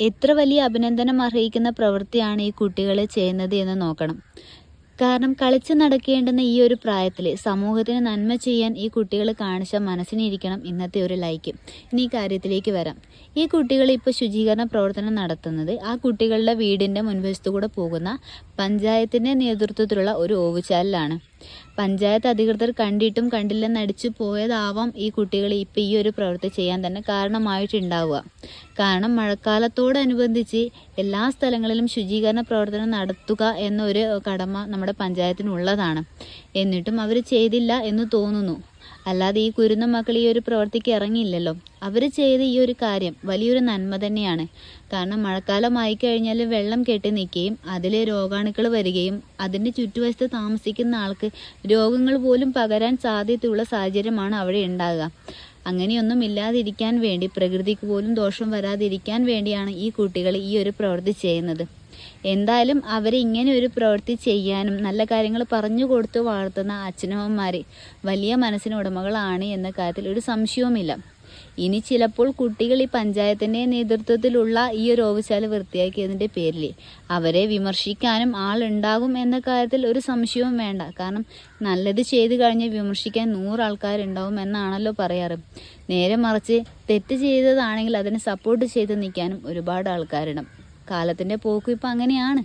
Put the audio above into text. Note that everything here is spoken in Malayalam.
എത്ര വലിയ അഭിനന്ദനം അർഹിക്കുന്ന പ്രവൃത്തിയാണ് ഈ കുട്ടികൾ ചെയ്യുന്നത് എന്ന് നോക്കണം. കാരണം കളിച്ചു നടക്കേണ്ടുന്ന ഈ ഒരു പ്രായത്തിൽ സമൂഹത്തിന് നന്മ ചെയ്യാൻ ഈ കുട്ടികൾ കാണിച്ച മനസ്സിനിരിക്കണം ഇന്നത്തെ ഒരു ലൈക്ക്. ഇനി കാര്യത്തിലേക്ക് വരാം. ഈ കുട്ടികൾ ഇപ്പോൾ ശുചീകരണ പ്രവർത്തനം നടത്തുന്നത് ആ കുട്ടികളുടെ വീടിന്റെ മുൻവശത്തു കൂടെ പോകുന്ന പഞ്ചായത്തിന്റെ നേതൃത്വത്തിലുള്ള ഒരു ഓവുചാലിലാണ്. പഞ്ചായത്ത് അധികൃതർ കണ്ടിട്ടും കണ്ടില്ലെന്ന് അടിച്ചു പോയതാവാം ഈ കുട്ടികൾ ഇപ്പോൾ ഈ ഒരു പ്രവൃത്തി ചെയ്യാൻ തന്നെ കാരണമായിട്ടുണ്ടാവുക. കാരണം മഴക്കാലത്തോടനുബന്ധിച്ച് എല്ലാ സ്ഥലങ്ങളിലും ശുചീകരണ പ്രവർത്തനം നടത്തുക എന്നൊരു കടമ നമ്മുടെ പഞ്ചായത്തിനുള്ളതാണ്. എന്നിട്ടും അവർ ചെയ്തില്ല എന്ന് തോന്നുന്നു. അല്ലാതെ ഈ കുരുന്ന മക്കൾ ഈ ഒരു പ്രവൃത്തിക്ക് ഇറങ്ങിയില്ലല്ലോ. അവർ ചെയ്ത ഈ ഒരു കാര്യം വലിയൊരു നന്മ തന്നെയാണ്. കാരണം മഴക്കാലമായി കഴിഞ്ഞാൽ വെള്ളം കെട്ടി നിൽക്കുകയും അതിൽ രോഗാണുക്കൾ വരികയും അതിന്റെ ചുറ്റുവശത്ത് താമസിക്കുന്ന ആൾക്ക് രോഗങ്ങൾ പോലും പകരാൻ സാധ്യതയുള്ള സാഹചര്യമാണ് അവിടെ ഉണ്ടാകുക. അങ്ങനെയൊന്നും ഇല്ലാതിരിക്കാൻ വേണ്ടി പ്രകൃതിക്ക് പോലും ദോഷം വരാതിരിക്കാൻ വേണ്ടിയാണ് ഈ കുട്ടികൾ ഈ ഒരു പ്രവൃത്തി ചെയ്യുന്നത്. എന്തായാലും അവരെ ഇങ്ങനെ ഒരു പ്രവൃത്തി ചെയ്യാനും നല്ല കാര്യങ്ങൾ പറഞ്ഞു കൊടുത്തു വളർത്തുന്ന അച്ഛനമ്മമാർ വലിയ മനസ്സിന് ഉടമകളാണ് എന്ന കാര്യത്തിൽ ഒരു സംശയവുമില്ല. ഇനി ചിലപ്പോൾ കുട്ടികൾ ഈ പഞ്ചായത്തിന്റെ നേതൃത്വത്തിലുള്ള ഈ ഒരു ഓവശാല വൃത്തിയാക്കിയതിന്റെ പേരിൽ അവരെ വിമർശിക്കാനും ആളുണ്ടാകും എന്ന കാര്യത്തിൽ ഒരു സംശയവും വേണ്ട. കാരണം നല്ലത് ചെയ്തു കഴിഞ്ഞ് വിമർശിക്കാൻ നൂറ് ആൾക്കാരുണ്ടാവും എന്നാണല്ലോ പറയാറ്. നേരെ മറിച്ച് തെറ്റ് ചെയ്തതാണെങ്കിൽ അതിനെ സപ്പോർട്ട് ചെയ്ത് നിൽക്കാനും ഒരുപാട് ആൾക്കാരുണ്ടാവും കാലത്തിന്റെ പോക്കും ഇപ്പം അങ്ങനെയാണ്.